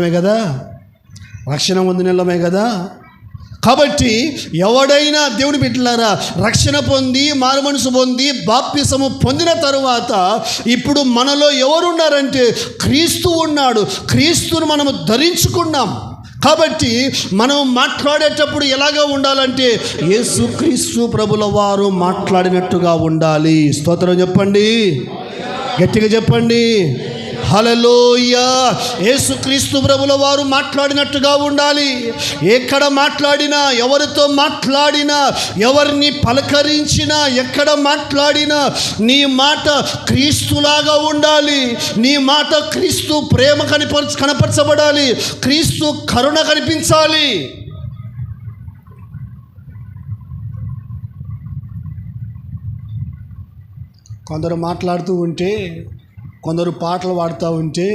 కదా? రక్షణ పొందినమే కదా? కాబట్టి ఎవడైనా దేవుని బిడ్డలారా రక్షణ పొంది మారు మనసు పొంది బాప్తిసము పొందిన తరువాత ఇప్పుడు మనలో ఎవరున్నారంటే క్రీస్తు ఉన్నాడు. క్రీస్తును మనము ధరించుకున్నాం. కాబట్టి మనం మాట్లాడేటప్పుడు ఎలాగా ఉండాలంటే యేసు క్రీస్తు ప్రభుల వారు మాట్లాడినట్టుగా ఉండాలి. స్తోత్రం చెప్పండి. గట్టిగా చెప్పండి. హలలోయ యేసుక్రీస్తు ప్రభుల వారు మాట్లాడినట్టుగా ఉండాలి. ఎక్కడ మాట్లాడినా ఎవరితో మాట్లాడినా ఎవరిని పలకరించినా ఎక్కడ మాట్లాడినా నీ మాట క్రీస్తులాగా ఉండాలి. నీ మాట క్రీస్తు ప్రేమ కనిపరచ కనపరచబడాలి. క్రీస్తు కరుణ కనిపించాలి. కొందరు మాట్లాడుతూ ఉంటే కొందరు పాటలు పాడుతూ ఉంటే